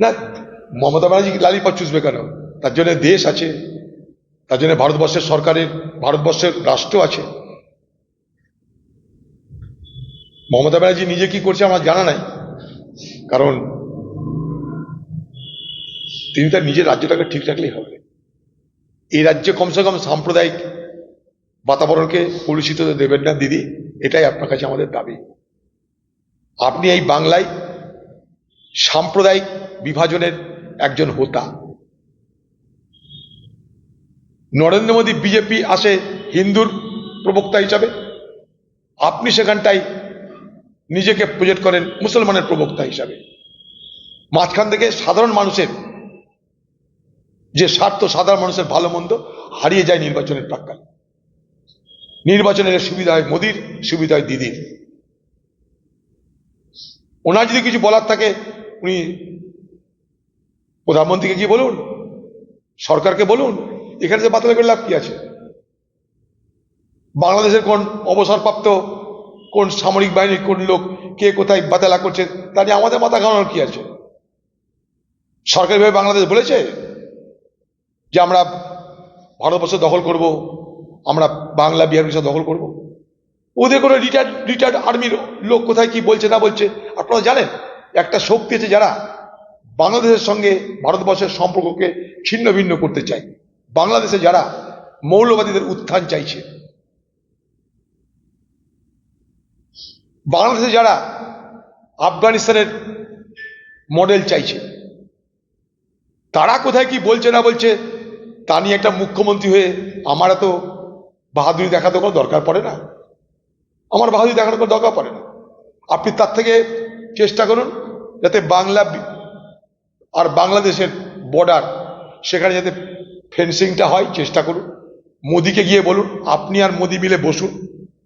না, মমতা ব্যানার্জি লালিপপ চুষবে কেন? তার জন্য দেশ আছে, তার জন্য ভারতবর্ষের সরকারের, ভারতবর্ষের রাষ্ট্র আছে। মমতা ব্যানার্জি নিজে কি করছে আমার জানা নাই। কারণ তিনি তার নিজের রাজ্যটাকে ঠিক রাখলেই হবে। এই রাজ্যে কমসে কম সাম্প্রদায়িক বাতাবরণকে হতে দেবেন না, দিদি। এটাই আপনার কাছে আমাদের দাবি। আপনি এই বাংলায় সাম্প্রদায়িক বিভাজনের একজন হোতা। নরেন্দ্র মোদী বিজেপি আসে হিন্দুর প্রবক্তা হিসাবে। আপনি সেখানটাই নিজেকে প্রজেক্ট করেন মুসলমানের প্রবক্তা হিসাবে। মাঝখান থেকে সাধারণ মানুষের যে স্বার্থ, সাধারণ মানুষের ভালো মন্দ হারিয়ে যায় নির্বাচনের প্রাক্কালে। নির্বাচনের সুবিধা হয় মোদির, সুবিধা হয় দিদির। ওনার যদি কিছু বলার থাকে, উনি প্রধানমন্ত্রীকে গিয়ে বলুন, সরকারকে বলুন, এখানে যে বাতিল করে লাভ কি আছে? বাংলাদেশের কোন অবসরপ্রাপ্ত, কোন সামরিক বাহিনীর কোন লোক কে কোথায় বাতেলা করছে, তা নিয়ে আমাদের মাথা ঘামানোর কি আছে? সরকারিভাবে বাংলাদেশ বলেছে যে আমরা ভারতবর্ষ দখল করব, আমরা বাংলা বিহার উড়িষ্যা দখল করব? ওদের কোনো রিটায়ার্ড রিটায়ার্ড আর্মির লোক কোথায় কি বলছে না বলছে, আপনারা জানেন? একটা শক্তি আছে যারা বাংলাদেশের সঙ্গে ভারতবর্ষের সম্পর্ককে ছিন্ন ভিন্ন করতে চায়। বাংলাদেশে যারা মৌলবাদীদের উত্থান চাইছে। বাংলাদেশে যারা আফগানিস্তানের মডেল চাইছে। তারা কোথায় কি বলছে না বলছে, তা নিয়ে একটা মুখ্যমন্ত্রী হয়ে আমার এত বাহাদুরি দেখাতে কোনো দরকার পড়ে না। আমার বাহাদুরি দেখানোর কোনো দরকার পড়ে না, আপনি তার থেকে চেষ্টা করুন যাতে বাংলা আর বাংলাদেশের বর্ডার সেখানে যাতে ফেন্সিংটা হয়, চেষ্টা করুন। মোদিকে গিয়ে বলুন, আপনি আর মোদি মিলে বসুন,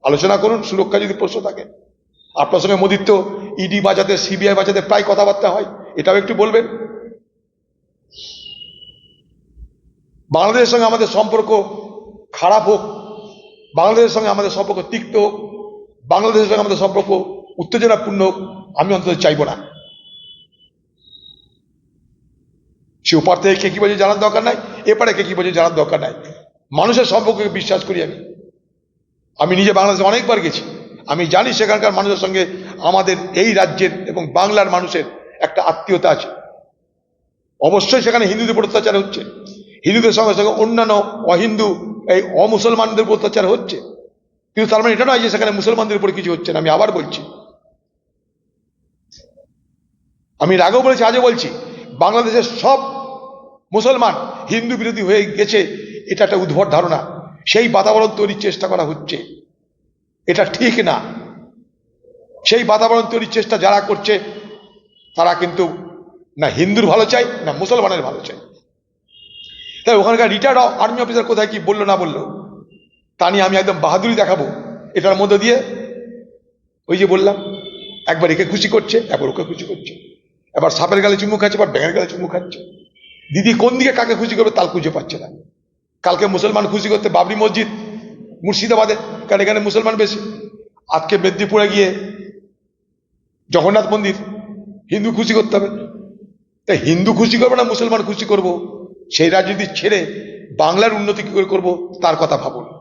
আলোচনা করুন, সুরক্ষা যদি প্রশ্ন থাকে। আপনার সঙ্গে মোদির তো ইডি বাজাতে সিবিআই বাজাতে প্রায় কথাবার্তা হয়, এটাও একটু বলবেন? বাংলাদেশের সঙ্গে আমাদের সম্পর্ক খারাপ হোক, বাংলাদেশের সঙ্গে আমাদের সম্পর্ক তিক্ত হোক বাংলাদেশের সঙ্গে আমাদের সম্পর্ক উত্তেজনাপূর্ণ, আমি অন্তত চাইব না। সে ওপার থেকে কে কি বলছে জানার দরকার নাই, এপারে কে কি বলছে জানার দরকার নাই। মানুষের সম্পর্ককে বিশ্বাস করি আমি। আমি নিজে বাংলাদেশে অনেকবার গেছি। আমি জানি সেখানকার মানুষের সঙ্গে আমাদের এই রাজ্যের এবং বাংলার মানুষের একটা আত্মীয়তা আছে। অবশ্যই সেখানে হিন্দুদের উপর অত্যাচার হচ্ছে। হিন্দুদের সঙ্গে সঙ্গে অন্যান্য অহিন্দু, এই অমুসলমানদের উপর অত্যাচার হচ্ছে। কিন্তু তার মানে এটা নয় যে সেখানে মুসলমানদের উপর কিছু হচ্ছে না। আমি আবার বলছি। আমি এর আগেও বলেছি, আজও বলছি, বাংলাদেশের সব মুসলমান হিন্দু বিরোধী হয়ে গেছে, এটা একটা উদ্ভট ধারণা। সেই বাতাবরণ তৈরির চেষ্টা করা হচ্ছে। এটা ঠিক না। সেই বাতাবরণ তৈরির চেষ্টা যারা করছে, তারা কিন্তু না হিন্দুর ভালো চাই না মুসলমানের ভালো চাই তাই ওখানকার রিটায়ার্ড আর্মি অফিসার কোথায় কি বলল না বলল? তা নিয়ে আমি একদম বাহাদুরি দেখাবো। এটার মধ্যে দিয়ে ওই যে বললাম, একবার একে খুশি করছে একবার ওকে খুশি করছে। এবার সাপের গালে চুমু খাচ্ছে, এবার ব্যাঙের গালে চুমু খাচ্ছে। দিদি কোন দিকে কাকে খুশি করবে তাল খুঁজে পাচ্ছে না। কালকে মুসলমান খুশি করতে বাবরি মসজিদ, মুর্শিদাবাদে কারণ এখানে মুসলমান বেশি? আজকে মেদিনীপুরে গিয়ে জগন্নাথ মন্দির, হিন্দু খুশি করতে হবে। তাই হিন্দু খুশি করব না মুসলমান খুশি করব? সেই রাজনীতি ছেড়ে বাংলার উন্নতি কী করে করব? তার কথা ভাবুন।